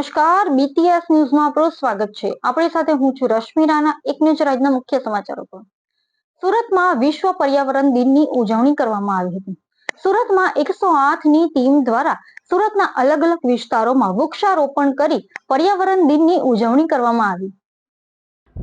નમસ્કાર બીટીએસ ન્યૂઝમાં આપણું સ્વાગત છે. આપણી સાથે હું છું રશ્મિ રાણા, એક ન્યૂઝ રાજના મુખ્ય સમાચારો પર. સુરતમાં વિશ્વ પર્યાવરણ દિનની ઉજવણી કરવામાં આવી હતી. સુરતમાં એકસો આઠની ટીમ દ્વારા સુરતના અલગ અલગ વિસ્તારોમાં વૃક્ષારોપણ કરી પર્યાવરણ દિનની ઉજવણી કરવામાં આવી.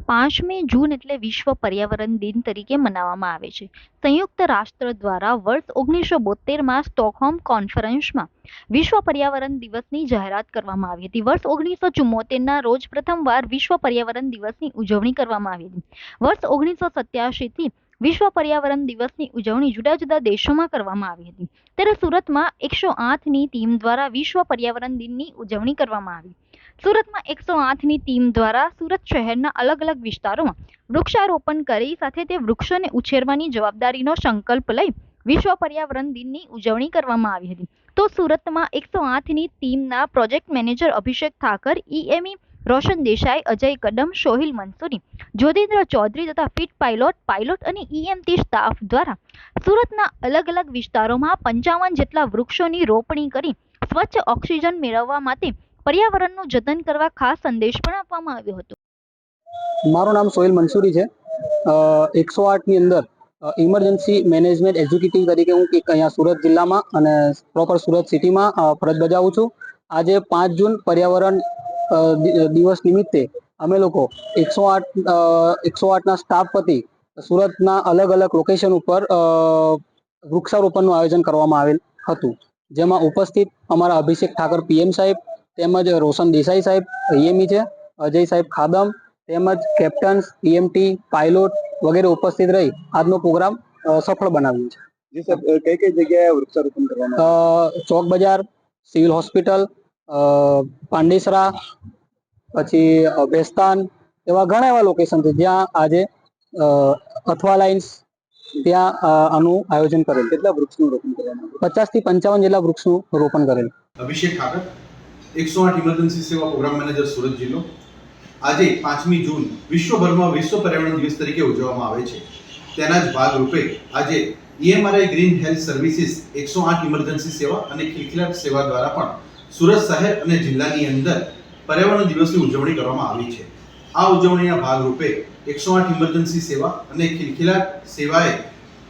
પાંચમી જૂન એટલે વિશ્વ પર્યાવરણ દિન તરીકે મનાવવામાં આવે છે. સંયુક્ત રાષ્ટ્ર દ્વારા વર્ષ ઓગણીસો બોતેરમાં સ્ટોકહોમ કોન્ફરન્સમાં વિશ્વ પર્યાવરણ દિવસની જાહેરાત કરવામાં આવી હતી. વર્ષ ઓગણીસો ચુમ્મોતેરના રોજ પ્રથમવાર વિશ્વ પર્યાવરણ દિવસની ઉજવણી કરવામાં આવી હતી. વર્ષ ઓગણીસો સત્યાસીથી વિશ્વ પર્યાવરણ દિવસની ઉજવણી જુદા જુદા દેશોમાં કરવામાં આવી હતી. ત્યારે સુરતમાં એકસો આઠની ટીમ દ્વારા વિશ્વ પર્યાવરણ દિનની ઉજવણી કરવામાં આવી. સુરતમાં એકસો આઠની ટીમ દ્વારા સુરત શહેરના અલગ અલગ વિસ્તારોમાં વૃક્ષારોપણ કરી સાથે તે વૃક્ષોને ઉછેરવાની જવાબદારીનો સંકલ્પ લઈ વિશ્વ પર્યાવરણ દિનની ઉજવણી કરવામાં આવી હતી. તો સુરતમાં એકસો આઠની ટીમના project manager Abhishek Thakar EME Roshan Desai, Ajay Kadam, Sohil Mansuri, Jyotindra Chaudhary તથા ફિટ પાયલોટ પાયલોટ અને ઈએમટી સ્ટાફ દ્વારા સુરતના અલગ અલગ વિસ્તારોમાં પંચાવન જેટલા વૃક્ષોની રોપણી કરી સ્વચ્છ ઓક્સિજન મેળવવા માટે પર્યાવરણનું જતન કરવા ખાસ સંદેશ પણ આપવામાં આવ્યો હતો. મારું નામ સોહેલ મંસૂરી છે. એકસો આઠની અંદર ઇમરજન્સી મેનેજમેન્ટ એક્ઝિક્યુટિવ તરીકે હું અહીંયા સુરત જિલ્લામાં અને પ્રોપર સુરત સિટીમાં ફરજ બજાવું છું. આજે પાંચ જૂન પર્યાવરણ દિવસ નિમિત્તે અમે લોકો એકસો આઠ એકસો આઠના સ્ટાફ વતી સુરતના અલગ અલગ લોકેશન ઉપર વૃક્ષારોપણનું આયોજન કરવામાં આવેલ હતું. જેમાં ઉપસ્થિત અમારા અભિષેક ઠાકર પીએમ સાહેબ તેમજ રોશન દેસાઈ સાહેબ ઈએમઈ છે અજય સાહેબ ખાદમ તેમજ કેપ્ટન્સ ઈએમટી પાયલોટ વગેરે ઉપસ્થિત રહી આજનો પ્રોગ્રામ સફળ બનાવ્યો છે. જી સર કઈ કઈ જગ્યાએ વૃક્ષારોપણ કરવાનું? ચોક બજાર સિવિલ હોસ્પિટલ અ, પાંડેસરા પછી બેસ્તાન ભેસ્તાન એવા ઘણા એવા લોકેશન છે જ્યાં આજે અ, અથવા લાઇન્સ ત્યાં આનું આયોજન કરેલ. કેટલા વૃક્ષનું રોપણ કરેલ પચાસથી પંચાવન જેટલા વૃક્ષનું રોપણ કરેલ. અભિષેક એકસો આઠ ઇમરજન્સી સેવા પ્રોગ્રામ મેનેજર સુરત જિલ્લો. આજે પાંચમી જૂન વિશ્વભરમાં વિશ્વ પર્યાવરણ દિવસ તરીકે ઉજવવામાં આવે છે. તેના જ ભાગરૂપે આજે ઈએમઆરઆઈ ગ્રીન હેલ્થ સર્વિસીસ એકસો આઠ ઇમરજન્સી સેવા અને ખિલખિલાટ સેવા દ્વારા પણ સુરત શહેર અને જિલ્લાની અંદર પર્યાવરણ દિવસની ઉજવણી કરવામાં આવી છે. આ ઉજવણીના ભાગરૂપે એકસો આઠ ઇમરજન્સી સેવા અને ખિલખિલાટ સેવાએ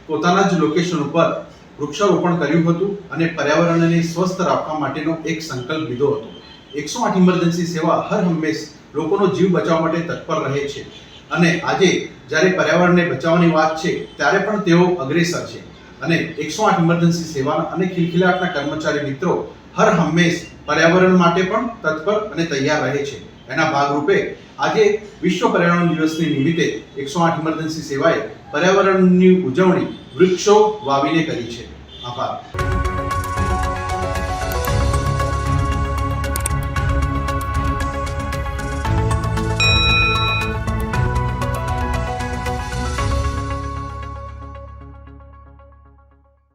પોતાના જ લોકેશન ઉપર વૃક્ષારોપણ કર્યું હતું અને પર્યાવરણને સ્વસ્થ રાખવા માટેનો એક સંકલ્પ લીધો હતો. એકસો આઠ ઇમરજન્સી સેવા હર હંમેશ લોકોનો જીવ બચાવવા માટે તત્પર રહે છે. અને આજે જ્યારે પર્યાવરણને બચાવવાની વાત છે, ત્યારે પણ તેઓ અગ્રેસર છે. અને એકસો આઠ ઇમરજન્સી સેવા અને ખિલખિલાટના કર્મચારી મિત્રો હર હંમેશ પર્યાવરણ માટે પણ તત્પર અને તૈયાર રહે છે. એના ભાગરૂપે આજે વિશ્વ પર્યાવરણ દિવસની નિમિત્તે એકસો આઠ ઇમરજન્સી સેવાએ પર્યાવરણની ઉજવણી વૃક્ષો વાવીને કરી છે. આભાર.